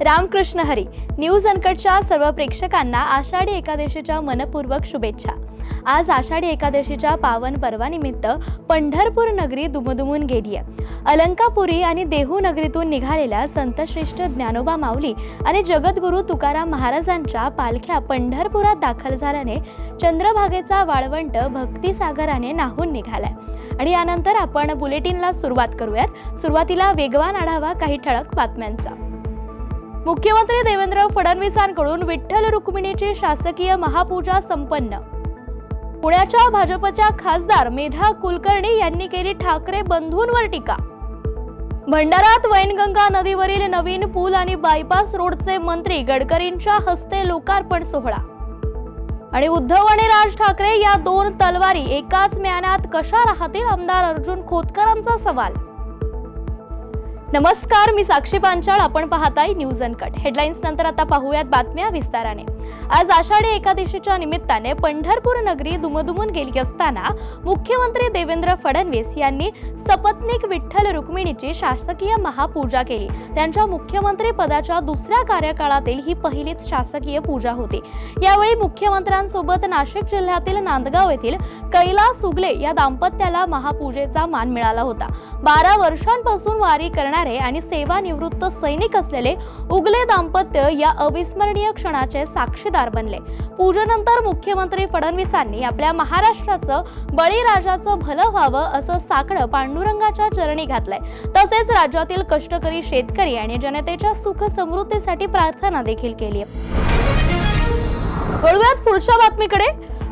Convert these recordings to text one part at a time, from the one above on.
Ramakrishna Hari news अनकटच्या सर्व प्रेक्षकांना आषाढी एकादशीच्या मनपूर्वक शुभेच्छा. आज आषाढी एकादशीच्या पावन पर्वानिमित्त पंढरपूर नगरी दुमदुमून गेली आहे अलंकापुरी आणि देहू नगरीतून निघालेल्या संतश्रेष्ठ ज्ञानोबा माऊली आणि जगद्गुरू तुकाराम महाराजांच्या पालख्या पंढरपुरात दाखल झाल्याने चंद्रभागेचा वाळवंट भक्तिसागराने नाहून निघालाय. आणि यानंतर आपण बुलेटिनला सुरुवात करूयात. सुरुवातीला वेगवान आढावा काही ठळक बातम्यांचा. मुख्यमंत्री देवेंद्र फडणवीसांकडून विठ्ठल रुक्मिणीची शासकीय महापूजा संपन्न. पुण्याच्या भाजपच्या खासदार मेधा कुलकर्णी यांनी केली ठाकरे बंधूंवर टीका. भंडारात वैनगंगा नदीवरील नवीन पूल आणि बायपास रोडचे मंत्री गडकरींच्या हस्ते लोकार्पण सोहळा. आणि उद्धव आणि राज ठाकरे या दोन तलवारी एकाच म्यानात कशा राहतील? आमदार अर्जुन खोतकरांचा सवाल. नमस्कार मी साक्षी पांचाळ. आपण पाहताय न्यूज अनकट हेडलाईन्स नंतर आता पाहूयात बातम्या विस्ताराने. आज आषाढी एकादशीच्या निमित्ताने पंढरपूर नगरी दुमदुमून गेली असताना मुख्यमंत्री देवेंद्र फडणवीस यांनी सपत्नीक विठ्ठल रुक्मिणीची शासकीय महापूजा केली. त्यांच्या मुख्यमंत्री पदाच्या दुसऱ्या कार्यकाळातील ही पहिलीच शासकीय पूजा होती. यावेळी मुख्यमंत्र्यांसोबत नाशिक जिल्ह्यातील नांदगाव येथील कैलास उगले या दाम्पत्याला महापूजेचा मान मिळाला होता. बारा वर्षांपासून वारी करणारे आणि सेवानिवृत्त सैनिक असलेले उगले दाम्पत्य या अविस्मरणीय क्षणाचे साक्षीदार बनले. पूजेनंतर मुख्यमंत्री फडणवीसांनी आपल्या महाराष्ट्राचं बळीराजाचं भलं व्हावं असं साकडं पांडुरंगाच्या चरणी घातलंय. तसेच राज्यातील कष्टकरी शेतकरी आणि जनतेच्या सुख समृद्धीसाठी प्रार्थना देखील केली वळूयात पुढच्या बातमीकडे.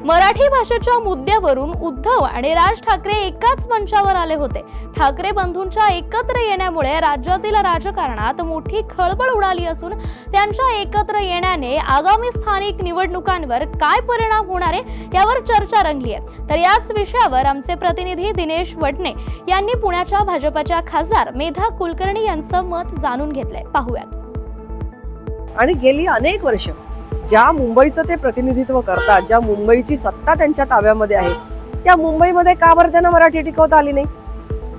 मराठी भाषेच्या मुद्द्यावरून उद्धव आणि राज ठाकरे एकाच मंचावर आले होते. ठाकरे बंधूंच्या एकत्र येण्यामुळे राज्यातील राजकारणात मोठी खळबळ उडाली असून त्यांच्या एकत्र येण्याने आगामी स्थानिक निवडणुकांवर काय परिणाम होणार आहे यावर चर्चा रंगली आहे. तर याच विषयावर आमचे प्रतिनिधी दिनेश वडणे यांनी पुण्याच्या भाजपच्या खासदार मेधा कुलकर्णी यांचं मत जाणून घेतलंय. पाहूयात. आणि गेली अनेक वर्ष ज्या मुंबईचं ते प्रतिनिधित्व करतात ज्या मुंबईची सत्ता त्यांच्या ताब्यामध्ये आहे त्या मुंबईमध्ये का बरं त्यांना मराठी टिकवता आली नाही?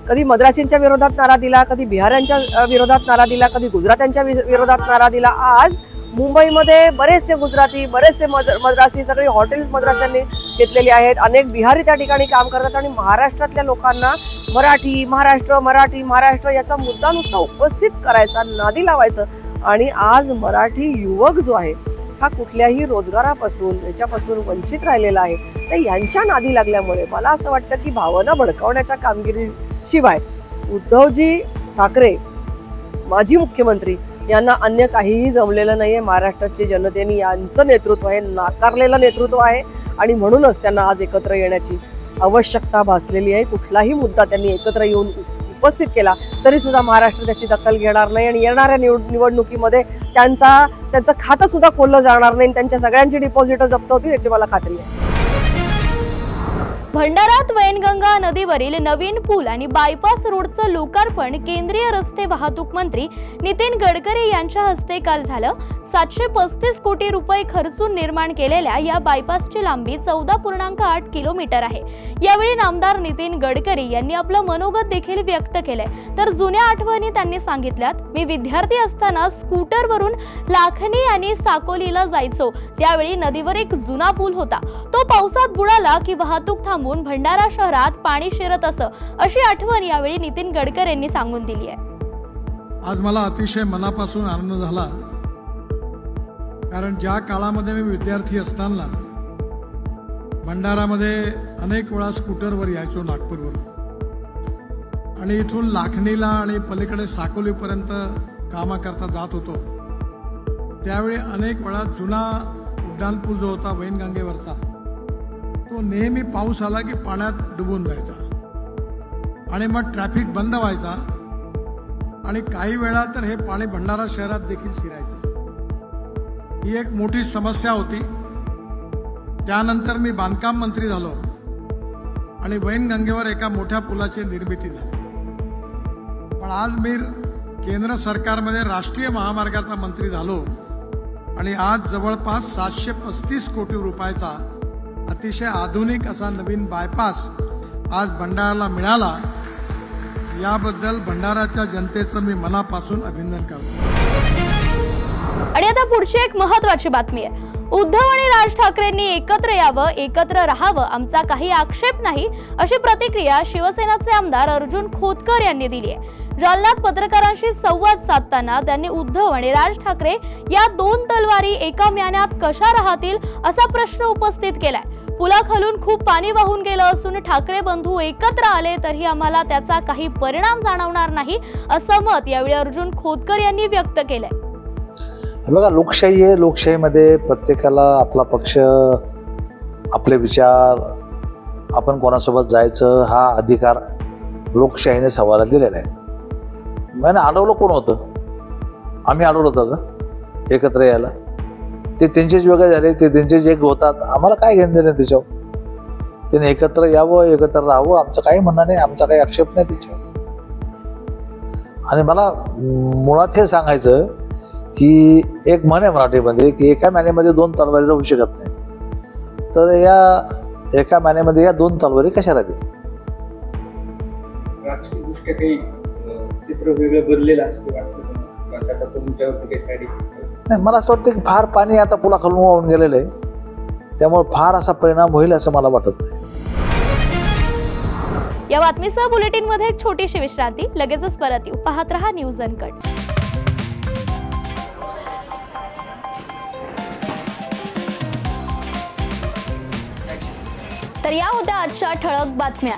कधी मद्रासींच्या विरोधात नारा दिला कधी बिहाऱ्यांच्या विरोधात नारा दिला कधी गुजरात्यांच्या वि- विरोधात नारा दिला. आज मुंबईमध्ये बरेचसे गुजराती बरेचसे मद मद्रासी सगळी हॉटेल्स मद्रासांनी घेतलेली आहेत. अनेक बिहारी त्या ठिकाणी काम करतात आणि महाराष्ट्रातल्या लोकांना मराठी महाराष्ट्र मराठी महाराष्ट्र याचा मुद्दा नुसता उपस्थित करायचा नादी लावायचं. आणि आज मराठी युवक जो आहे हा कुठल्याही रोजगारापासून याच्यापासून वंचित राहिलेला आहे. तर यांच्या नादी लागल्यामुळे मला असं वाटतं की भावना भडकावण्याच्या कामगिरीशिवाय उद्धवजी ठाकरे माजी मुख्यमंत्री यांना अन्य काहीही जमलेलं नाही आहे महाराष्ट्राची जनतेने यांचं नेतृत्व हे नाकारलेलं नेतृत्व आहे आणि म्हणूनच त्यांना आज एकत्र येण्याची आवश्यकता भासलेली आहे. कुठलाही मुद्दा त्यांनी एकत्र येऊन उपस्थित केला तरी सुद्धा महाराष्ट्र त्याची दखल घेणार नाही आणि येणाऱ्या निवड निवडणुकीमध्ये त्यांचा त्यांचं खातं सुद्धा खोललं जाणार नाही आणि त्यांच्या सगळ्यांची डिपॉझिट जप्त होतील याची मला खात्री आहे. भंडारात वैनगंगा नदीवरील नवीन पूल आणि बायपास रोडचं लोकार्पण केंद्रीय रस्ते वाहतूक मंत्री नितीन गडकरी यांच्या हस्ते काल झालं. सातशे पस्तीस कोटी रुपये खर्चून निर्माण केलेल्या या बायपासची लांबी चौदा पूर्णांक आठ किलोमीटर आहे. यावेळी नामदार नितीन गडकरी यांनी आपलं मनोगत देखील व्यक्त केलंय. तर जुन्या आठवणी त्यांनी सांगितल्यात मी विद्यार्थी असताना स्कूटरवरून लाखनी आणि साकोलीला जायचो. त्यावेळी नदीवर एक जुना पूल होता. तो पावसात बुडाला की वाहतूक थांब थांबून भंडारा शहरात पाणी शिरत असं अशी आठवण यावेळी नितीन गडकर यांनी सांगून दिली आहे. आज मला अतिशय मनापासून आनंद झाला. कारण ज्या काळामध्ये मी विद्यार्थी असताना भंडारामध्ये अनेक वेळा स्कूटरवर यायचो नागपूरवर आणि इथून लाखणीला आणि पलीकडे साकोलीपर्यंत कामाकरता जात होतो. त्यावेळी अनेक वेळा जुना उड्डाणपूल जो होता वैनगंगेवरचा तो नेहमी पाऊस आला की पाण्यात डुबून जायचा. आणि मग ट्रॅफिक बंद व्हायचा. आणि काही वेळा तर हे पाणी भंडारा शहरात देखील शिरायचं. ही एक मोठी समस्या होती. त्यानंतर मी बांधकाम मंत्री झालो. आणि वैनगंगेवर एका मोठ्या पुलाची निर्मिती झाली. पण आज मी केंद्र सरकारमध्ये राष्ट्रीय महामार्गाचा मंत्री झालो. आणि आज जवळपास सातशे पस्तीस कोटी रुपयाचा अतिशय आधुनिक असा नवीन बायपास आज भंडाराला मिळाला. याबद्दल भंडाराच्या जनतेचं मी मनापासून अभिनंदन करतो. आणि आता पुढची एक महत्वाची बातमी आहे. उद्धव आणि राज ठाकरेंनी एकत्र यावं एकत्र राहावं आमचा काही आक्षेप नाही अशी प्रतिक्रिया शिवसेनाचे आमदार अर्जुन खोतकर यांनी दिली आहे. जालन्यात पत्रकारांशी संवाद साधताना त्यांनी उद्धव आणि राज ठाकरे या दोन तलवारी एका म्यान्यात कशा राहतील असा प्रश्न उपस्थित केलाय. पुलाखालून खूप पाणी वाहून गेलं असून ठाकरे बंधू एकत्र आले तरी आम्हाला त्याचा काही परिणाम जाणवणार नाही असं मत यावेळी अर्जुन खोतकर यांनी व्यक्त केलंय. बघा लोकशाही आहे. लोकशाहीमध्ये प्रत्येकाला आपला पक्ष आपले विचार आपण कोणासोबत जायचं हा अधिकार लोकशाहीने सवाला दिलेला आहे. मैंने अडवलं कोण होतं? आम्ही अडवलं होतं का? एकत्र यायला? ते त्यांचेच वेगळे झाले ते त्यांचेच एक होतात. आम्हाला काय घेणं देणं त्याच्यावर? त्याने एकत्र यावं एकत्र राहावं आमचं काही म्हणणं नाही आमचा काही आक्षेप नाही त्याच्यावर. आणि मला मुळात हे सांगायचं की एक म्हण आहे मराठीमध्ये की एका महिन्यामध्ये दोन तलवारी राहू शकत नाही. तर या एका महिन्यामध्ये या दोन तलवारी कशा राहतील राजकीय दृष्ट्या काही चित्र वेगळं बदलेलं असं वाटतं त्याचा तुमच्यावरती काही साईड नाही मला असं वाटतं की फार पाणी आता पुलाखालून वाहून गेलेलं आहे. त्यामुळे फार असा परिणाम होईल असं मला वाटत नाही. या बातमीसह बुलेटिनमध्ये एक छोटीशी विश्रांती. लगेचच परत येऊ. पाहत रहा न्यूज अनकट. तर या होत्या आजच्या ठळक बातम्या.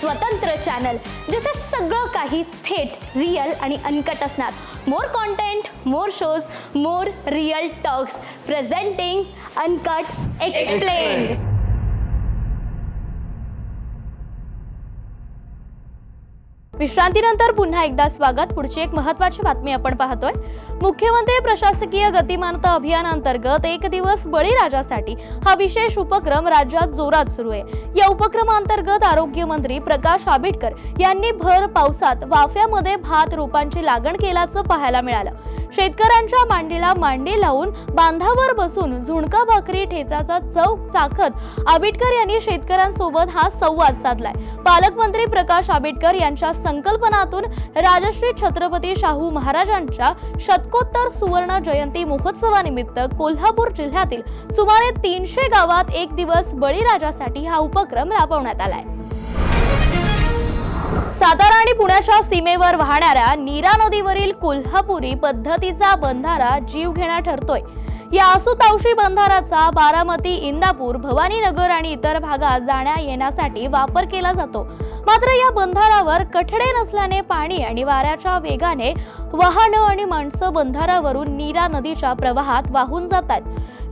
स्वतंत्र चॅनल जिथे सगळं काही थेट रिअल आणि अनकट असणार. More content more shows more real talks presenting uncut explain विश्रांतीनंतर पुन्हा एकदा स्वागत. पुढची एक महत्वाची बातमी आपण पाहतोय. मुख्यमंत्री प्रशासकीय गतिमानता अभियानांतर्गत एक दिवस बळीराजासाठी हा विशेष उपक्रम राज्यात जोरात सुरू आहे. या उपक्रमांतर्गत आरोग्यमंत्री प्रकाश आंबेडकर यांनी भर पावसात वाफ्यामध्ये भात रोपांची लागण केल्याचं पाहायला मिळालं. शेतकऱ्यांच्या मांडीला मांडी लावून बांधावर बसून झुणका भाकरी ठेचाचा चव चाखत आंबेडकर यांनी शेतकऱ्यांसोबत हा संवाद साधलाय. पालकमंत्री प्रकाश आंबेडकर यांच्या संकल्पनातून राजश्री छत्रपती शाहू महाराजांच्या शतकोत्तर सुवर्ण जयंती महोत्सवानिमित्त कोल्हापूर जिल्ह्यातील सुमारे तीनशे गावात एक दिवस बळीराजासाठी हा उपक्रम राबवण्यात आलाय. सातारा आणि पुण्याच्या सीमेवर वाहणाऱ्या नीरा नदीवरील कोल्हापुरी पद्धतीचा बंधारा जीवघेणा ठरतोय. या आसुतावशी बंधाराचा बारामती इंदापूर भवानीनगर आणि इतर भागात जाण्या येण्यासाठी वापर केला जातो. मात्र या बंधारावर कठडे नसल्याने पाणी आणि वाऱ्याच्या वेगाने वाहनं आणि माणसं बंधारावरून नीरा नदीच्या प्रवाहात वाहून जातात.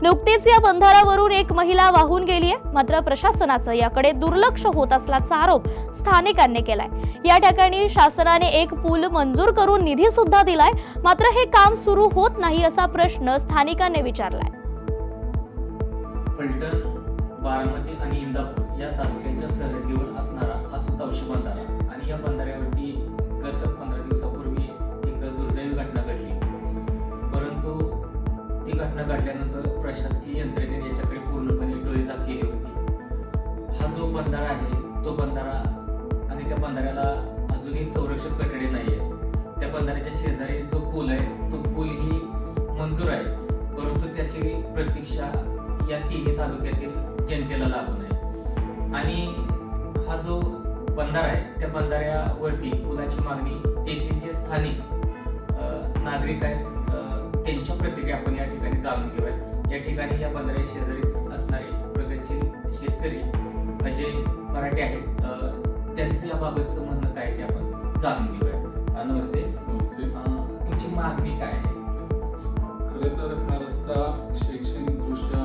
नुकतीच या बंधारावरून एक महिला वाहून गेली आहे मात्र प्रशासनाचं याकडे दुर्लक्ष होत असल्याचा आरोप स्थानिकांनी केलाय. या ठिकाणी शासनाने एक पूल मंजूर करून निधी सुद्धा दिलाय. मात्र हे काम सुरू होत नाही असा प्रश्न स्थानिकांनी विचारलाय. फलटण बारामती आणि इंदापूर या तालुक्यांच्या सरहद्दीवर असणारा हा सुतावशी बंधारा आणि या बंधाऱ्यावरती गत पंधरा दिवसापूर्वी एक दुर्दैवी घटना घडली. परंतु ती घटना घडल्यानंतर प्रशासकीय यंत्रणेने याच्याकडे पूर्णपणे डोळेझाक केली होती. हा जो बंधारा आहे तो बंधारा आणि त्या बंधाऱ्याला अजूनही संरक्षक कठडे नाही आहेत त्या बंधाऱ्याच्या शेजारी जो पूल आहे तो पूल ही मंजूर आहे. परंतु त्याची प्रतीक्षा या तिन्ही तालुक्यातील जनतेला लागू नये. आणि हा जो बंधारा आहे त्या बंधाऱ्यावरती पुलाची मागणी तेथील जे स्थानिक नागरिक आहेत. त्यांच्या प्रतिक्रिया आपण या ठिकाणी जाणून घेऊया या ठिकाणी या बंधाऱ्या शेजारीच असणारे प्रगतशील शेतकरी अजय मराठे आहेत. त्यांचं याबाबतचं म्हणणं काय ते आपण जाणून घेऊया नमस्ते. तुमची मागणी काय आहे? खरे तर हा रस्ता शैक्षणिकदृष्ट्या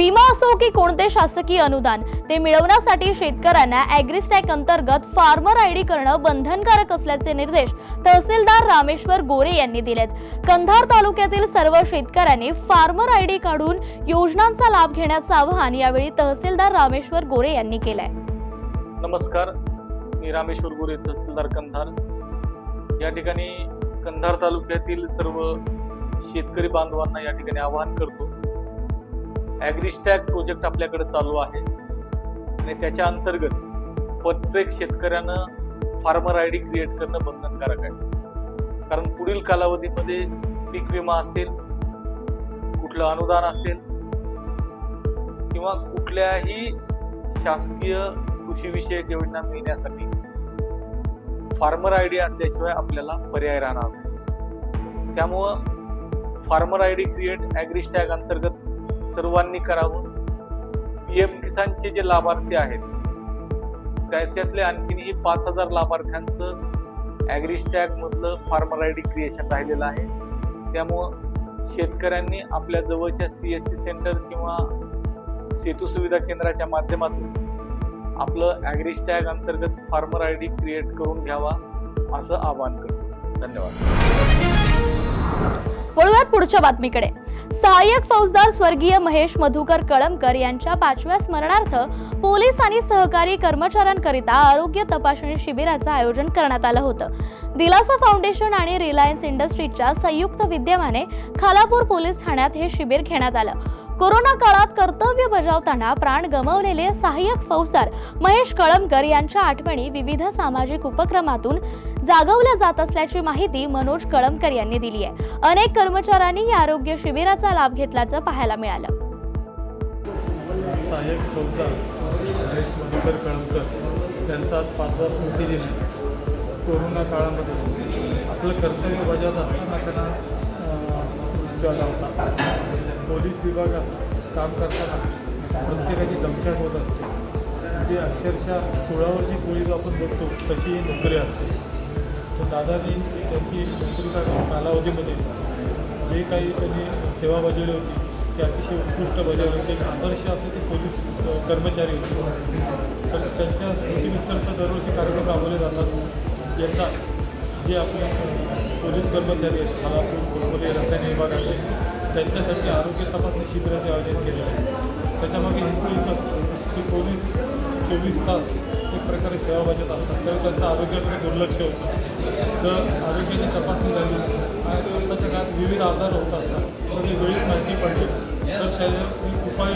विमा असो की कोणते शासकीय अनुदान ते मिळवण्यासाठी शेतकऱ्यांना अॅग्रिस्टॅक अंतर्गत फार्मर आय डी करणं बंधनकारक असल्याचे निर्देश तहसीलदार रामेश्वर गोरे यांनी दिलेत. कंधार तालुक्यातील सर्व शेतकऱ्यांनी फार्मर आय डी काढून योजनांचा लाभ घेण्याचं आवाहन यावेळी तहसीलदार रामेश्वर गोरे यांनी केलंय. नमस्कार मी रामेश्वर गोरे तहसीलदार कंधार. या ठिकाणी कंधार तालुक्यातील सर्व शेतकरी बांधवांना या ठिकाणी आवाहन करतो ॲग्रिस्टॅग प्रोजेक्ट आपल्याकडे चालू आहे. आणि त्याच्या अंतर्गत प्रत्येक शेतकऱ्यानं फार्मर आय डी क्रिएट करणं बंधनकारक आहे. कारण पुढील कालावधीमध्ये पीक विमा असेल कुठलं अनुदान असेल किंवा कुठल्याही शासकीय कृषीविषयक योजना मिळण्यासाठी फार्मर आय डी असल्याशिवाय आपल्याला पर्याय राहणार त्यामुळं farmer I D create AgriStack अंतर्गत सर्वांनी करावं. पी एम किसानचे जे लाभार्थी आहेत त्याच्यातले आणखीनही पाच हजार लाभार्थ्यांचं ॲग्रिस्टॅगमधलं फार्मर आय डी क्रिएशन राहिलेलं आहे. त्यामुळं शेतकऱ्यांनी आपल्या जवळच्या सी एस सी सेंटर किंवा सेतू सुविधा केंद्राच्या माध्यमातून आपलं ॲग्रिस्टॅग अंतर्गत फार्मर आय डी क्रिएट करून घ्यावा असं आवाहन करतो. धन्यवाद. वळूयात पुढच्या बातमीकडे. सहाय्यक फौजदार स्वर्गीय महेश मधुकर कळमकर यांच्या पाचव्या स्मरणार्थ पोलीस आणि सहकारी कर्मचाऱ्यांकरिता आरोग्य तपासणी शिबिराचं आयोजन करण्यात आलं होतं. दिलासा फाउंडेशन आणि रिलायन्स इंडस्ट्रीजच्या संयुक्त विद्यमाने खालापूर पोलीस ठाण्यात हे शिबिर घेण्यात आलं. कोरोना काळात कर्तव्य बजावताना प्राण गमावलेले सहाय्यक फौजदार महेश कळमकर यांच्या आठवणी विविध सामाजिक उपक्रमातून जागवल्या जात असल्याची माहिती मनोज कळमकर यांनी दिली आहे. अनेक कर्मचाऱ्यांनी या आरोग्य शिबिराचा लाभ घेतल्याचं पाहायला मिळालं. सहाय्यक फौजदार गणेश मधुकर कळमकर त्यांचा आज पाचवा स्मृती दिन कोरोना काळामध्ये आपलं कर्तव्य बजावत असताना त्यांना अं, मृत्यू आला होता. पोलीस विभागात काम करताना प्रत्येकाची दमछाक होत असते. म्हणजे अक्षरशः सोळावरची पोळी आपण बघतो तशी ही नोकरी असते. तर दादानी त्यांची नोकरी कालावधीमध्ये जे काही त्यांनी सेवा बजावली होती ते अतिशय उत्कृष्ट बजावली होती. एक आदर्श असे ते पोलीस कर्मचारी होते. तर त्यांच्या स्मृतीनिमित्त दरवर्षी कार्यक्रम राबवले जातात. यंदा जे आपले पोलीस कर्मचारी आहेत खालापूर कोलमोली रसायन विभागाचे त्यांच्यासाठी आरोग्य तपासणी शिबिराचे आयोजन केले आहे. त्याच्यामागे हेतू एकच की पोलीस चोवीस तास एक प्रकारे सेवा बजावत असतात तर त्यांचं आरोग्याकडे दुर्लक्ष होतं. तर आरोग्याची तपासणी झाली. आणि आत्ताच्या काळात विविध आजार होत असतात तर ते वेळीच माहिती पडली तर त्याच्यावर उपाय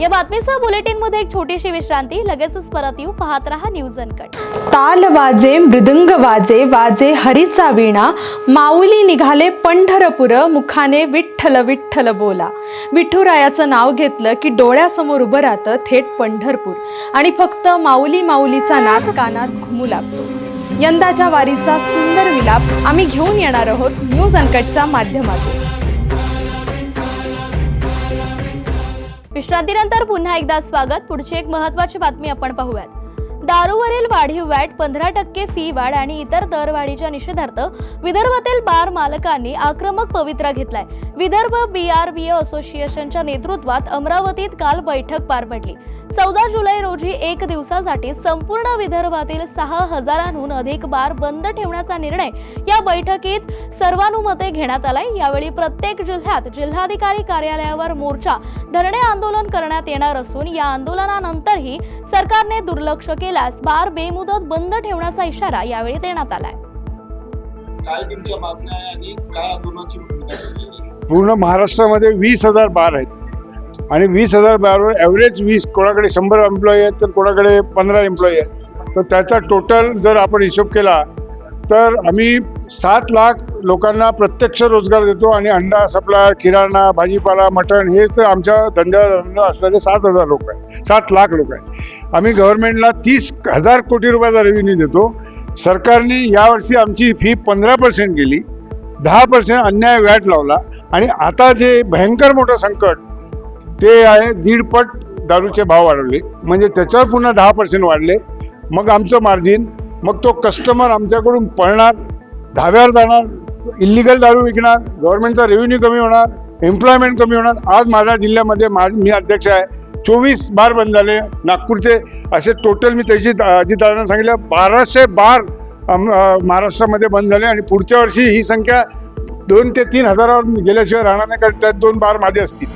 या बातमीसह बुलेटिनमध्ये एक छोटीशी विश्रांती. लगेचच परत येऊ. पाहत रहा न्यूज अनकट ताल वाजे मृदुंग वाजे वाजे हरीचा वीणा. माऊली निघाले पंढरपुर. मुखाने विठ्ठल विठ्ठल बोला. विठुरायाचं नाव घेतलं की डोळ्यासमोर उभं राहतं थेट पंढरपूर. आणि फक्त माऊली माऊलीचा नाद कानात घुमू लागतो. यंदाच्या वारीचा सुंदर विलाप आम्ही घेऊन येणार आहोत न्यूज अनकटच्या माध्यमातून. विश्रांतीनंतर पुन्हा एकदा स्वागत. पुढची एक महत्वाची बातमी आपण पाहूयात. दारूवरील वाढीव वॅट पंधरा टक्के फी वाढ आणि इतर दरवाढीच्या निषेधार्थ विदर्भातील बार मालकांनी आक्रमक पवित्रा घेतलाय. विदर्भ बी आर बी ए असोसिएशनच्या नेतृत्वात अमरावतीत काल बैठक पार पडली. चौदा जुलै रोजी एक दिवसासाठी संपूर्ण विदर्भातील सहा हजारांहून अधिक बार बंद ठेवण्याचा निर्णय या बैठकीत सर्वानुमते घेण्यात आलाय. यावेळी प्रत्येक जिल्ह्यात जिल्हाधिकारी कार्यालयावर मोर्चा धरणे आंदोलन करण्यात येणार असून या आंदोलनानंतरही सरकारने दुर्लक्ष केल्यास बार बेमुदत बंद ठेवण्याचा इशारा यावेळी देण्यात आलाय. काय तुमच्या मागण्या आहे आणि काय आंदोलनाची भूमिका आहे? पूर्ण महाराष्ट्रामध्ये वीस हजार बार आहेत. आणि वीस हजार बारवर ॲव्हरेज वीस कोणाकडे शंभर एम्प्लॉई आहेत तर कोणाकडे पंधरा एम्प्लॉई आहेत. तर त्याचा टोटल जर आपण हिशोब केला तर आम्ही सात लाख लोकांना प्रत्यक्ष रोजगार देतो आणि अंडा सप्लाय किराणा भाजीपाला मटण हे तर आमच्या धंद्यावर असणारे सात हजार लोक आहेत. सात लाख लोक आहेत. आम्ही गव्हर्नमेंटला तीस हजार कोटी रुपयाचा रेव्हेन्यू देतो. सरकारने यावर्षी आमची फी पंधरा पर्सेंट गेली. दहा पर्सेंट अन्याय व्याट लावला. आणि आता जे भयंकर मोठं संकट ते आहे दीडपट दारूचे भाव वाढवले. म्हणजे त्याच्यावर पुन्हा दहा पर्सेंट वाढले. मग आमचं मार्जिन मग तो कस्टमर आमच्याकडून पळणार. धाब्यावर जाणार इलिगल दारू विकणार गव्हर्नमेंटचा रेव्हेन्यू कमी होणार एम्प्लॉयमेंट कमी होणार. आज माझ्या जिल्ह्यामध्ये मा मी अध्यक्ष आहे. चोवीस बार बंद झाले. नागपूरचे असे टोटल मी त्याची अजितदादांना सांगितलं. बाराशे बार महाराष्ट्रामध्ये बंद झाले आणि पुढच्या वर्षी ही संख्या दोन ते तीन हजारावर गेल्याशिवाय राहणार नाही कारण त्यात दोन बार माझे असतील.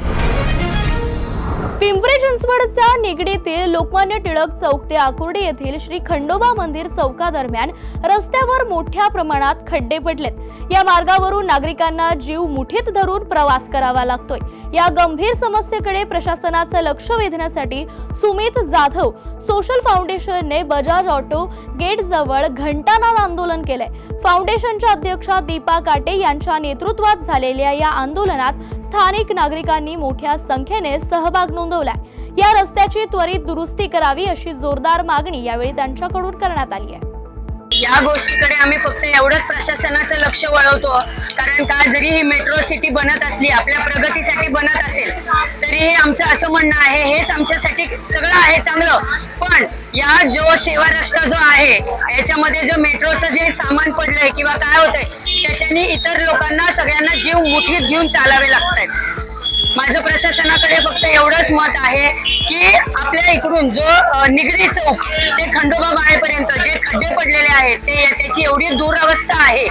पिंपरी चिंचवडच्या निगडीतील लोकमान्य टिळक चौक ते आकुर्डी येथील श्री खंडोबा मंदिर चौकादरम्यान रस्त्यावर मोठ्या प्रमाणात खड्डे पडलेत. या मार्गावरून नागरिकांना जीव मुठीत धरून प्रवास करावा लागतोय. या गंभीर समस्येकडे प्रशासनाचं लक्ष वेधण्यासाठी सुमित जाधव सोशल फाउंडेशनने बजाज ऑटो गेट जवळ घंटानाद आंदोलन केलंय. फाउंडेशनच्या अध्यक्षा दीपा काटे यांच्या नेतृत्वात झालेल्या या आंदोलनात स्थानिक नागरिकांनी मोठ्या संख्येने सहभाग नोंदवलाय. या रस्त्याची त्वरित दुरुस्ती करावी अशी जोरदार मागणी यावेळी त्यांच्याकडून करण्यात आली आहे. या गोष्टीकडे आम्ही फक्त एवढंच प्रशासनाचं लक्ष वळवतो. कारण का जरी ही मेट्रो सिटी बनत असली आपल्या प्रगतीसाठी बनत असेल तरी हे आमचं असं म्हणणं आहे हेच आमच्यासाठी सगळं आहे चांगलं. पण या जो सेवा रस्ता जो आहे याच्यामध्ये जो मेट्रोचं जे सामान पडलंय किंवा काय होतंय त्याच्याने इतर लोकांना सगळ्यांना जीव मुठीत घेऊन चालावे लागतात माझं प्रशासनाकडे फक्त एवढंच मत आहे की आपल्या इकडून जो निगडी चौक ते खंडोबा बाळेपर्यंत जे खड्डे पडलेले आहेत ते त्याची एवढी दुरावस्था आहे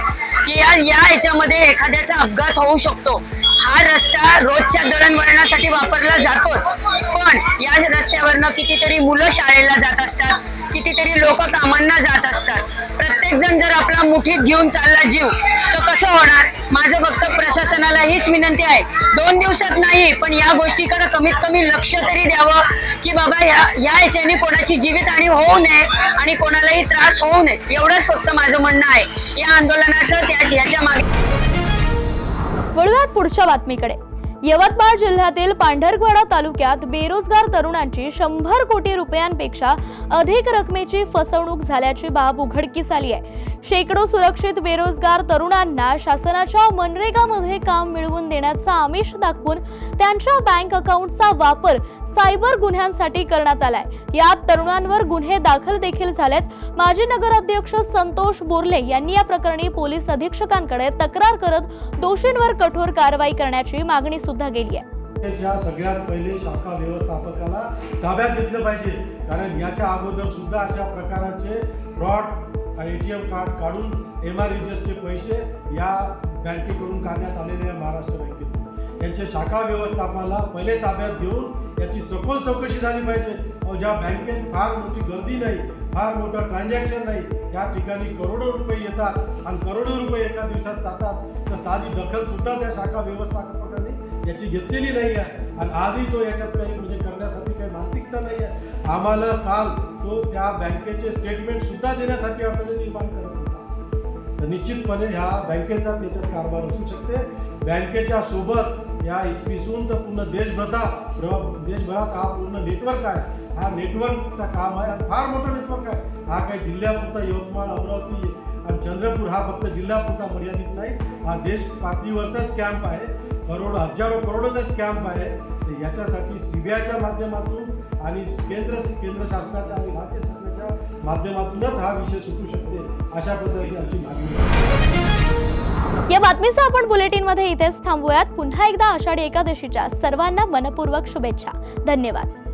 की या या एखाद्याचा अपघात होऊ शकतो. हा रस्ता रोजच्या दळणवळणासाठी वापरला जातोच. पण या रस्त्यावरनं कितीतरी मुलं शाळेला जात असतात कितीतरी लोक कामांना जात असतात. प्रत्येक जण जर आपला मुठीत घेऊन चालला जीव तर कसं होणार? माझं फक्त प्रशासनाला हीच विनंती आहे. दोन दिवसात नाही पण या गोष्टीकडे कमीत कमी लक्ष तरी द्यावं की बाबा या या याच्याने कोणाची जीवितहानी होऊ नये आणि कोणालाही त्रास होऊ नये एवढंच फक्त माझं म्हणणं आहे. या आंदोलनाचं त्या याच्या मागे वळूयात पुढच्या बातमीकडे. यवतमाळ जिल्ह्यातील पांढरकवाडा तालुक्यात बेरोजगार तरुणांची शंभर कोटी रुपयांपेक्षा अधिक रकमेची फसवणूक झाल्याची बाब उघडकीस आली आहे. शेकडो सुरक्षित बेरोजगार तरुणांना शासनाच्या मनरेगामध्ये काम मिळवून देण्याचा आमिष दाखवून त्यांच्या बँक अकाउंटचा वापर सायबर गुन्ह्यांसाठी करण्यात आलाय. यात तरुणांवर गुन्हे दाखल देखील झालेत. माजी नगराध्यक्ष संतोष बोर्ले यांनी या प्रकरणी पोलीस अधीक्षकांकडे तक्रार करत दोषींवर कठोर कारवाई करण्याची मागणी सुद्धा केली आहे. च्या सगळ्यात पहिले शाखा व्यवस्थापकाला ताब्यात घेतलं पाहिजे. कारण याच्या अगोदर सुद्धा अशा प्रकाराचे फ्रॉड आणि एम कार्ड काढून एम आर चे पैसे या बँकेकडून काढण्यात आलेले आहे महाराष्ट्र बँकेतून. यांचे शाखा व्यवस्थापनाला पहिले ताब्यात घेऊन याची सखोल चौकशी झाली पाहिजे. ज्या बँकेत फार मोठी गर्दी नाही फार मोठं ट्रान्झॅक्शन नाही त्या ठिकाणी करोडो रुपये येतात आणि करोडो रुपये एका दिवसात जातात. तर साधी दखलसुद्धा त्या शाखा व्यवस्थापकाने याची घेतलेली नाही आहे. आणि आजही तो याच्यात काही म्हणजे करण्यासाठी काही मानसिकता नाही आहे. आम्हाला काल तो त्या बँकेचे स्टेटमेंट सुद्धा देण्यासाठी अडचणी निर्माण करत होता. तर निश्चितपणे ह्या बँकेचाच याच्यात कारभार असू शकते. बँकेच्या सोबत या एकवीसून तर पूर्ण देशभरात प्र- देशभरात हा पूर्ण नेटवर्क आहे. हा नेटवर्कचा काम आहे. फार मोठं नेटवर्क आहे. हा काही जिल्ह्यापुरता यवतमाळ अमरावती आणि चंद्रपूर हा फक्त जिल्ह्यापुरता मर्यादित नाही. हा देश पातळीवरचा स्कॅम्प आहे. करोड हजारो करोडोचा स्कॅम्प आहे. तर याच्यासाठी सीबीआयच्या माध्यमातून आणि केंद्र केंद्र शासनाच्या आणि राज्य शासनाच्या माध्यमातूनच हा विषय सुटू शकते अशा पद्धतीची आमची मागणी या बातमीचं आपण बुलेटिनमध्ये इथेच थांबूयात. पुन्हा एकदा आषाढी एकादशीच्या सर्वांना मनपूर्वक शुभेच्छा. धन्यवाद.